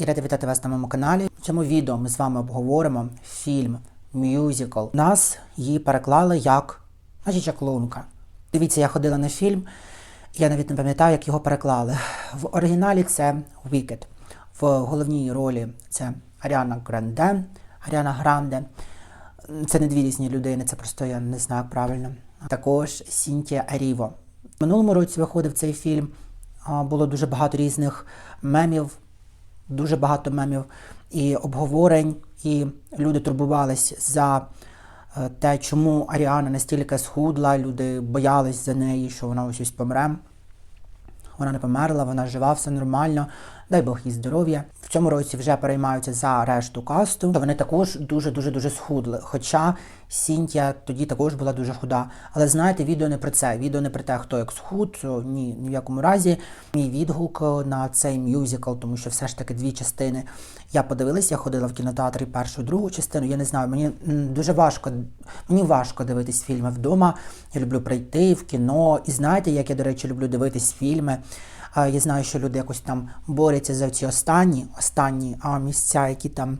і раді вітати вас на моєму каналі. В цьому відео ми з вами обговоримо фільм мюзикл. Нас її переклали як наче чаклунка. Дивіться, я ходила на фільм, я навіть не пам'ятаю, як його переклали. В оригіналі це Wicked. В головній ролі це Аріана Гранде. Аріана Гранде. Це не дві різні людини, це просто я не знаю правильно. Також Сінтія Аріво. Минулому році виходив цей фільм. Було дуже багато різних мемів, дуже багато мемів і обговорень, і люди турбувались за е, те, чому Аріана настільки схудла, люди боялись за неї, що вона ось ось помре. Вона не померла, вона жива, все нормально. Дай Бог їй здоров'я. В цьому році вже переймаються за решту касту. Вони також дуже дуже дуже схудли. Хоча Сінтія тоді також була дуже худа. Але знаєте, відео не про це. Відео не про те, хто як схуд. Ні, ні в якому разі. Мій відгук на цей мюзикл, тому що все ж таки дві частини. Я подивилась, я ходила в кінотеатрі першу, другу частину. Я не знаю, мені дуже важко. Мені важко дивитись фільми вдома. Я люблю прийти в кіно. І знаєте, як я, до речі, люблю дивитись фільми. Я знаю, що люди якось там борються за ці останні, останні місця, які там,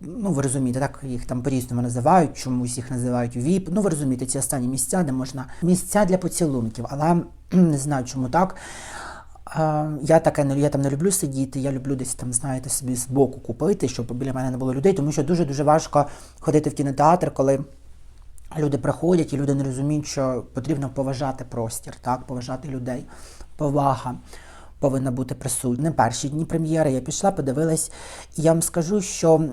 ну ви розумієте, так їх там по-різному називають, чомусь їх називають ВІП. Ну ви розумієте, ці останні місця, де можна місця для поцілунків, але не знаю, чому так. Я таке я там не люблю сидіти, я люблю десь там, знаєте, собі з боку купити, щоб біля мене не було людей, тому що дуже дуже важко ходити в кінотеатр, коли люди приходять і люди не розуміють, що потрібно поважати простір, так, поважати людей. Повага повинна бути присутня. Перші дні прем'єри я пішла, подивилась, і я вам скажу, що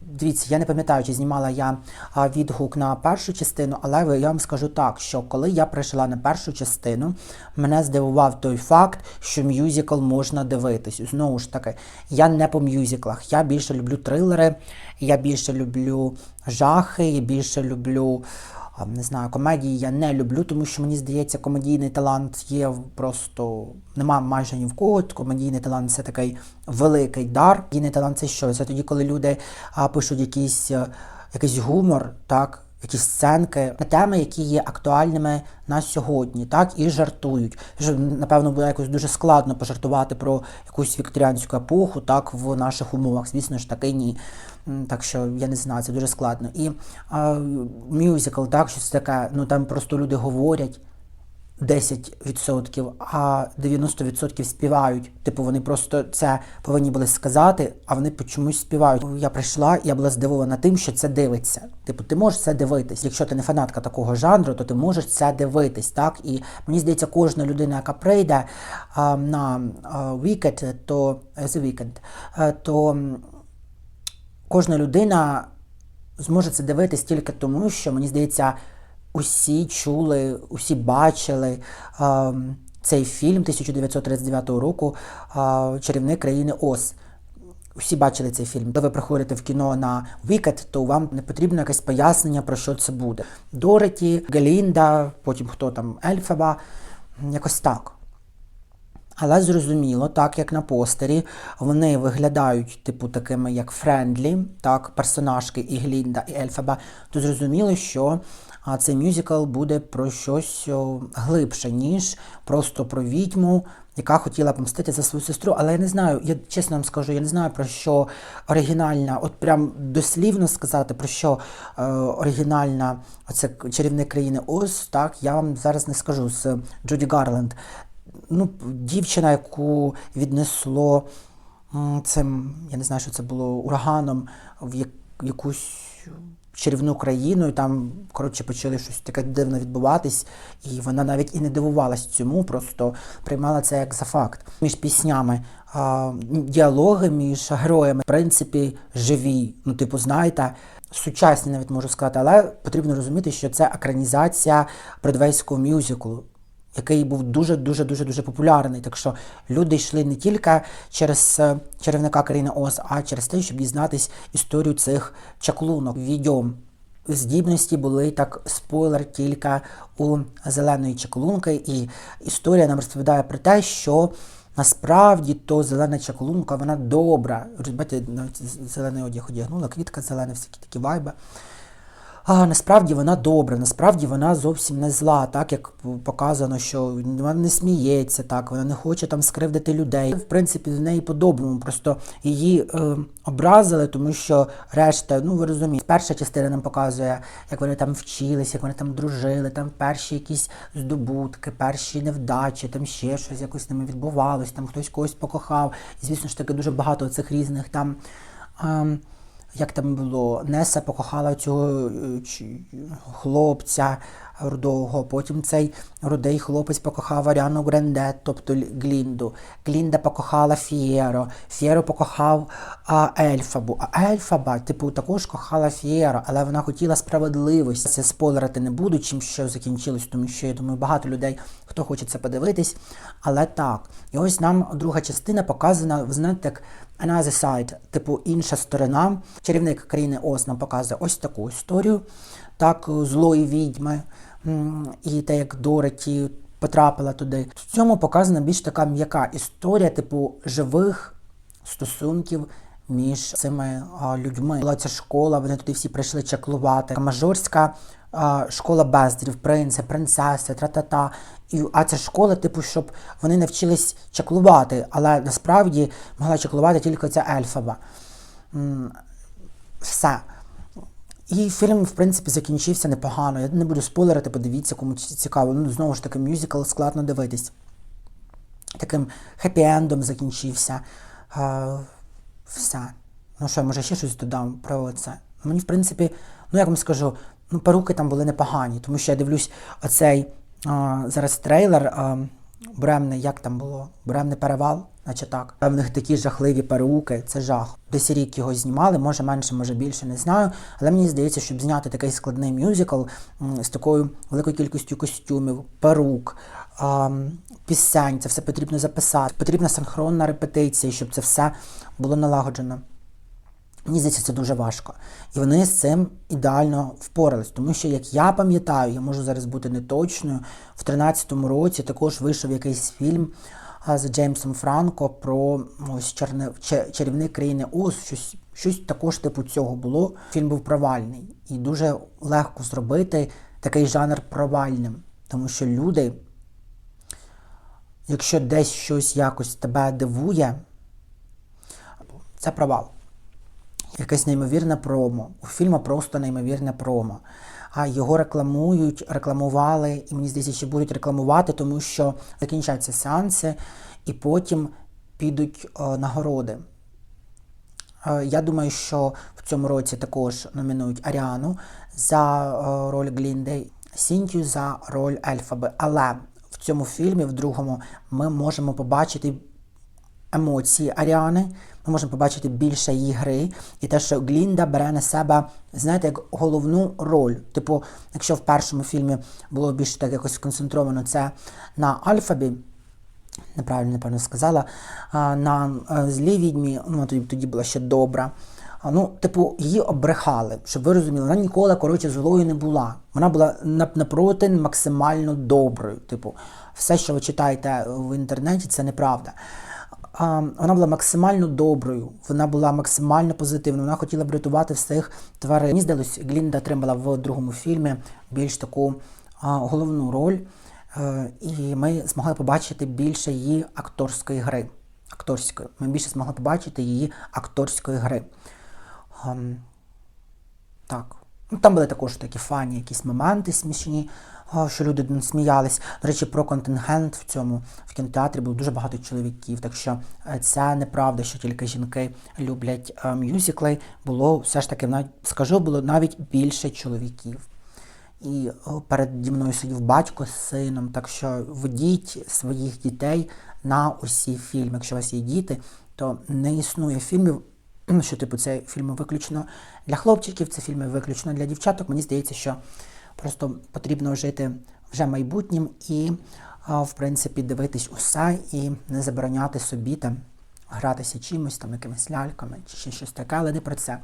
дивіться, я не пам'ятаю, чи знімала я відгук на першу частину, але я вам скажу так, що коли я прийшла на першу частину, мене здивував той факт, що мюзикл можна дивитись. Знову ж таки, я не по мюзиклах, я більше люблю трилери, я більше люблю жахи, я більше люблю. Не знаю, комедії я не люблю, тому що мені здається, комедійний талант є просто нема майже ні в кого. Комедійний талант це такий великий дар. Комедійний талант це що? Це тоді, коли люди а, пишуть якийсь, е, якийсь гумор, так, якісь сценки на теми, які є актуальними на сьогодні, так, і жартують. Що, напевно, буде якось дуже складно пожартувати про якусь вікторіанську епоху, так, в наших умовах. Звісно ж таки, ні. Так що я не знаю, це дуже складно. І мюзикл, так, щось таке, ну там просто люди говорять. 10%, а 90% співають. Типу, вони просто це повинні були сказати, а вони чомусь співають. Я прийшла, я була здивована тим, що це дивиться. Типу, ти можеш це дивитись. Якщо ти не фанатка такого жанру, то ти можеш це дивитись. Так і мені здається, кожна людина, яка прийде а, на а, Wicked, то The Weekend, е, то кожна людина зможе це дивитись тільки тому, що мені здається, усі чули, усі бачили ем, цей фільм 1939 року е, Чарівник країни Оз. Усі бачили цей фільм. Коли ви приходите в кіно на Wicked, то вам не потрібно якесь пояснення, про що це буде. Дороті, Гелінда, потім хто там Ельфаба, якось так. Але зрозуміло, так як на постері, вони виглядають, типу, такими як френдлі, так, персонажки і Глінда, і Ельфаба, то зрозуміло, що а, цей мюзикл буде про щось глибше, ніж просто про відьму, яка хотіла помстити за свою сестру. Але я не знаю, я чесно вам скажу, я не знаю про що оригінальна, от прям дослівно сказати, про що е, оригінальна оце чарівник країни Оз, так, я вам зараз не скажу з Джуді Гарленд ну, дівчина, яку віднесло цим, я не знаю, що це було ураганом в якусь чарівну країну, і там, коротше, почали щось таке дивно відбуватись, і вона навіть і не дивувалась цьому, просто приймала це як за факт. Між піснями діалоги між героями, в принципі, живі. Ну, типу, знаєте, сучасні навіть можу сказати, але потрібно розуміти, що це екранізація бродвейського мюзиклу який був дуже дуже дуже популярний. Так що люди йшли не тільки через е, країни Оз, а через те, щоб дізнатись історію цих чаклунок, відьом. Здібності були так спойлер тільки у зеленої чаклунки, і історія нам розповідає про те, що насправді то зелена чаклунка, вона добра. Бачите, навіть зелений одяг одягнула, квітка зелена, всякі такі вайби. А насправді вона добра, насправді вона зовсім не зла, так як показано, що вона не сміється, так вона не хоче там скривдити людей. В принципі, до неї по-доброму, просто її е, образили, тому що решта, ну ви розумієте, перша частина нам показує, як вони там вчились, як вони там дружили, там перші якісь здобутки, перші невдачі, там ще щось якось з ними відбувалось, там хтось когось покохав. І звісно ж таки дуже багато цих різних там. Ем, як там було, Неса покохала цього е, хлопця рудого, потім цей рудий хлопець покохав Аріану Гренде, тобто Глінду. Глінда покохала Фієро, Фієро покохав а, Ельфабу, а Ельфаба, типу, також кохала Фієро, але вона хотіла справедливості. Це спойлерити не буду, чим що закінчилось, тому що я думаю, багато людей, хто хоче це подивитись. Але так, і ось нам друга частина показана, ви знаєте, як Another Side, типу інша сторона. Чарівник країни Оз нам показує ось таку історію, так, злої відьми, і те, як Дороті потрапила туди. В цьому показана більш така м'яка історія, типу живих стосунків між цими а, людьми. Була ця школа, вони туди всі прийшли чаклувати. Мажорська а, школа бездрів, принци, принцеси, тра-та-та. І, а ця школа, типу, щоб вони навчились чаклувати, але насправді могла чаклувати тільки ця ельфаба. Все. І фільм, в принципі, закінчився непогано. Я не буду спойлерити, подивіться, кому цікаво. Ну, знову ж таки, мюзикл складно дивитись. Таким хеппі-ендом закінчився. Е, все. Ну що, може ще щось додам про це? Мені, в принципі, ну як вам скажу, ну перуки там були непогані, тому що я дивлюсь оцей а, зараз трейлер а, Буремний, як там було? Буремний перевал, наче так. В них такі жахливі перуки, це жах. Десь рік його знімали, може менше, може більше, не знаю. Але мені здається, щоб зняти такий складний мюзикл з такою великою кількістю костюмів, перук, пісень, це все потрібно записати. Потрібна синхронна репетиція, щоб це все було налагоджено. Мені здається, це дуже важко. І вони з цим ідеально впорались. Тому що, як я пам'ятаю, я можу зараз бути неточною, в 13-му році також вийшов якийсь фільм з Джеймсом Франко про ось чарне, ча- чарівник країни Оз. Щось, щось також типу цього було. Фільм був провальний. І дуже легко зробити такий жанр провальним. Тому що люди, якщо десь щось якось тебе дивує, це провал якесь неймовірне промо. У фільму просто неймовірне промо. А його рекламують, рекламували, і мені здається, ще будуть рекламувати, тому що закінчаться сеанси, і потім підуть е, нагороди. Е, Я думаю, що в цьому році також номінують Аріану за е, роль Глінди, Сінтію за роль Ельфаби. Але в цьому фільмі, в другому, ми можемо побачити емоції Аріани. Ми можемо побачити більше її гри, і те, що Глінда бере на себе, знаєте, як головну роль. Типу, якщо в першому фільмі було більш так якось сконцентровано це на Альфабі, неправильно, напевно, сказала, на е, злій відьмі, ну тоді, тоді була ще добра. Ну, типу, її обрехали, щоб ви розуміли, вона ніколи, коротше, злою не була. Вона була напроти максимально доброю. Типу, все, що ви читаєте в інтернеті, це неправда. Вона була максимально доброю, вона була максимально позитивною, вона хотіла б рятувати всіх тварин. Мені здалось, Глінда отримала в другому фільмі більш таку головну роль, е, і ми змогли побачити більше її акторської гри. Акторської. Ми більше змогли побачити її акторської гри. Ем, так. Ну, там були також такі фані, якісь моменти смішні, що люди сміялись. До речі, про контингент в цьому в кінотеатрі було дуже багато чоловіків. Так що е, це неправда, що тільки жінки люблять е, мюзикли. Було все ж таки, навіть, скажу, було навіть більше чоловіків. І о, переді мною сидів батько з сином. Так що ведіть своїх дітей на усі фільми. Якщо у вас є діти, то не існує фільмів, що типу це фільми виключно для хлопчиків, це фільми виключно для дівчаток. Мені здається, що просто потрібно жити вже майбутнім і, в принципі, дивитись усе і не забороняти собі там гратися чимось, там якимись ляльками чи ще щось таке, але не про це.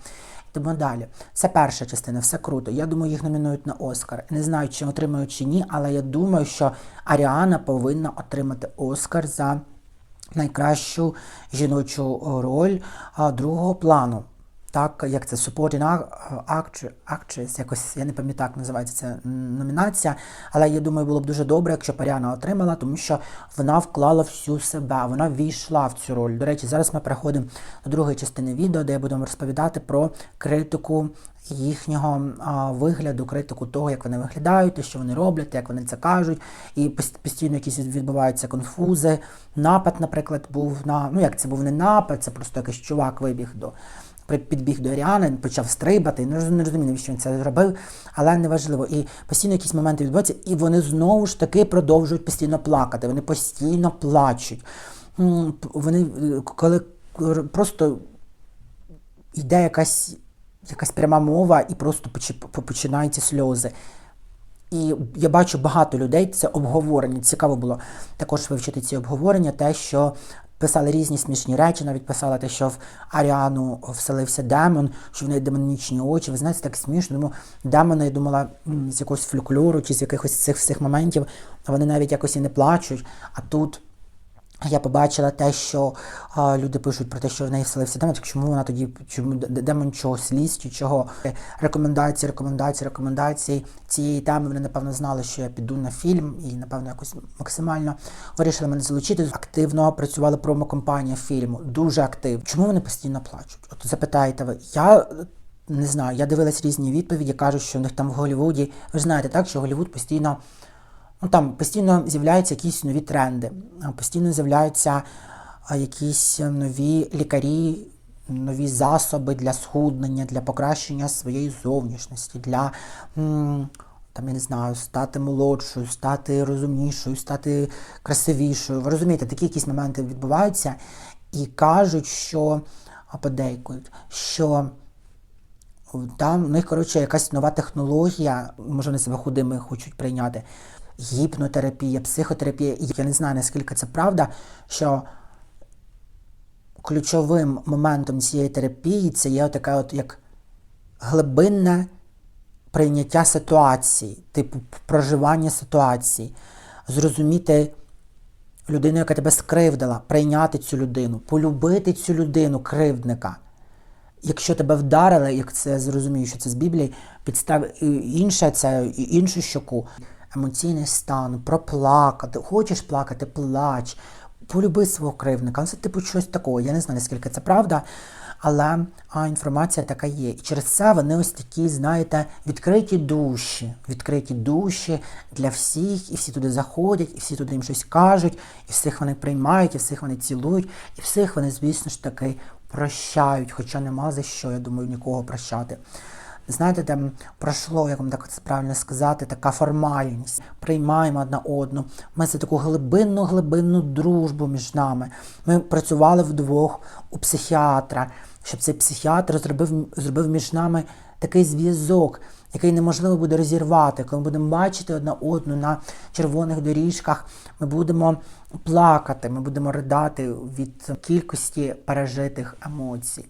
Йдемо далі. Це перша частина, все круто. Я думаю, їх номінують на Оскар. Не знаю, чи отримають чи ні, але я думаю, що Аріана повинна отримати Оскар за найкращу жіночу роль другого плану. Так, як це supporting actress, якось я не пам'ятаю, як називається ця номінація. Але я думаю, було б дуже добре, якщо б Аріана отримала, тому що вона вклала всю себе, вона війшла в цю роль. До речі, зараз ми переходимо до другої частини відео, де буду розповідати про критику їхнього вигляду, критику того, як вони виглядають, що вони роблять, як вони це кажуть, і постійно якісь відбуваються конфузи. Напад, наприклад, був на ну як це був не напад, це просто якийсь чувак вибіг до. Підбіг до Аріани, почав стрибати, не роз- не розумію, навіщо він це зробив, але неважливо. І постійно якісь моменти відбуваються, і вони знову ж таки продовжують постійно плакати. Вони постійно плачуть. Вони е, коли просто йде якась, якась пряма мова і просто починаються сльози. І я бачу багато людей, це обговорення. Цікаво було також вивчити ці обговорення, те, що писали різні смішні речі, навіть писали те, що в Аріану вселився демон, що в неї демонічні очі. Ви знаєте, так смішно. Тому демони, я думала, з якогось фольклору чи з якихось цих всіх моментів, вони навіть якось і не плачуть. А тут я побачила те, що а, люди пишуть про те, що в неї вселився демон, чому вона тоді, чому демон чого, сліз чи чого. Е, Рекомендації, рекомендації, рекомендації цієї теми. Вони, напевно, знали, що я піду на фільм і, напевно, якось максимально вирішили мене залучити. Активно працювала промокомпанія фільму, дуже активно. Чому вони постійно плачуть? От запитаєте ви. Я е, не знаю, я дивилась різні відповіді, кажуть, що в них там в Голлівуді, ви знаєте, так, що Голлівуд постійно ну там постійно з'являються якісь нові тренди, постійно з'являються якісь е, нові лікарі, нові засоби для схуднення, для покращення своєї зовнішності, для там, я не знаю, стати молодшою, стати розумнішою, стати красивішою. Ви розумієте, такі якісь моменти відбуваються і кажуть, що подейкують, що там у них, коротше, якась нова технологія, може вони себе худими хочуть прийняти. Гіпнотерапія, психотерапія. І я не знаю, наскільки це правда, що ключовим моментом цієї терапії це є таке от як глибинне прийняття ситуації, типу проживання ситуації, зрозуміти людину, яка тебе скривдила, прийняти цю людину, полюбити цю людину, кривдника. Якщо тебе вдарили, як це зрозумію, що це з Біблії, підстав інше це іншу щоку. Емоційний стан, проплакати. Хочеш плакати, плач, полюби свого кривника. Ну, Це типу щось такого. Я не знаю, наскільки це правда, але а, інформація така є. І через це вони ось такі, знаєте, відкриті душі, відкриті душі для всіх, і всі туди заходять, і всі туди їм щось кажуть, і всіх вони приймають, і всіх вони цілують, і всіх вони, звісно ж таки, прощають, хоча нема за що, я думаю, нікого прощати. Знаєте, там пройшло, як вам так правильно сказати, така формальність. Приймаємо одна одну. Ми це таку глибинну, глибинну дружбу між нами. Ми працювали вдвох у психіатра, щоб цей психіатр зробив, зробив між нами такий зв'язок, який неможливо буде розірвати. Коли ми будемо бачити одна одну на червоних доріжках, ми будемо плакати, ми будемо ридати від кількості пережитих емоцій.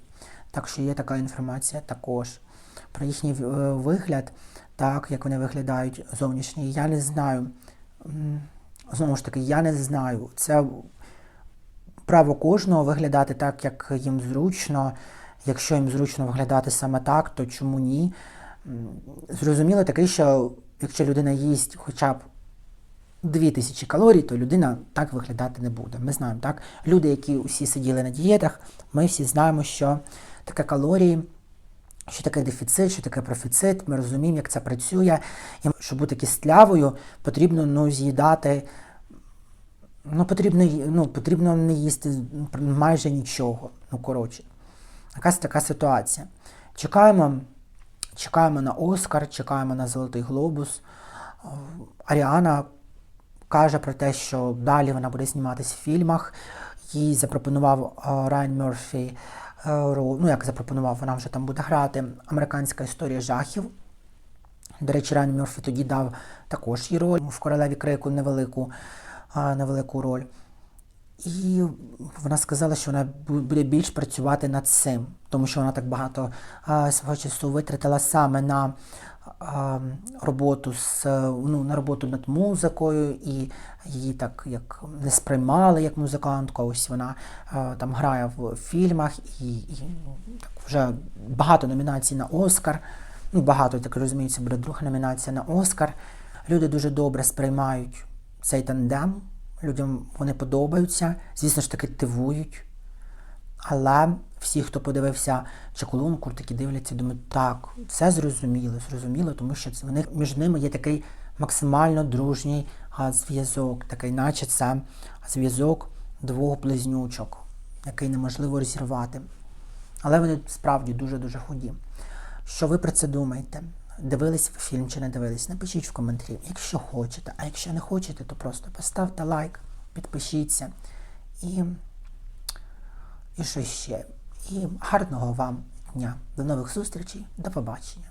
Так що є така інформація також про їхній е, вигляд, так як вони виглядають зовнішній. Я не знаю. Знову ж таки, я не знаю. Це право кожного виглядати так, як їм зручно. Якщо їм зручно виглядати саме так, то чому ні? Зрозуміло таке, що якщо людина їсть хоча б 2000 калорій, то людина так виглядати не буде. Ми знаємо, так? Люди, які усі сиділи на дієтах, ми всі знаємо, що таке калорії, що таке дефіцит, що таке профіцит, ми розуміємо, як це працює. І щоб бути кістлявою, потрібно ну, з'їдати. Ну, потрібно, ну, потрібно не їсти майже нічого. Ну, коротше, якась така ситуація. Чекаємо, чекаємо на Оскар, чекаємо на Золотий Глобус. Аріана каже про те, що далі вона буде зніматись в фільмах. Їй запропонував Райан Мерфі ну як запропонував, вона вже там буде грати американська історія жахів. До речі, Райан Мерфі тоді дав також їй роль в королеві крику невелику, невелику роль. І вона сказала, що вона буде більш працювати над цим, тому що вона так багато свого часу витратила саме на роботу з е, ну, на роботу над музикою, і її так як не сприймали як музикантку. Ось вона е, там грає в фільмах і, і ну, так вже багато номінацій на Оскар. Ну, багато, так розумію, це буде друга номінація на Оскар. Люди дуже добре сприймають цей тандем. Людям вони подобаються, звісно ж таки дивують. Але всі, хто подивився чаклунку, такі дивляться, думають, так, це зрозуміло, зрозуміло, тому що це, в них, між ними є такий максимально дружній зв'язок, такий, наче це зв'язок двох близнючок, який неможливо розірвати. Але вони справді дуже-дуже худі. Що ви про це думаєте? Дивились ви фільм чи не дивились? Напишіть в коментарі, якщо хочете. А якщо не хочете, то просто поставте лайк, підпишіться і, і що ще. І гарного вам дня. До нових зустрічей, до побачення.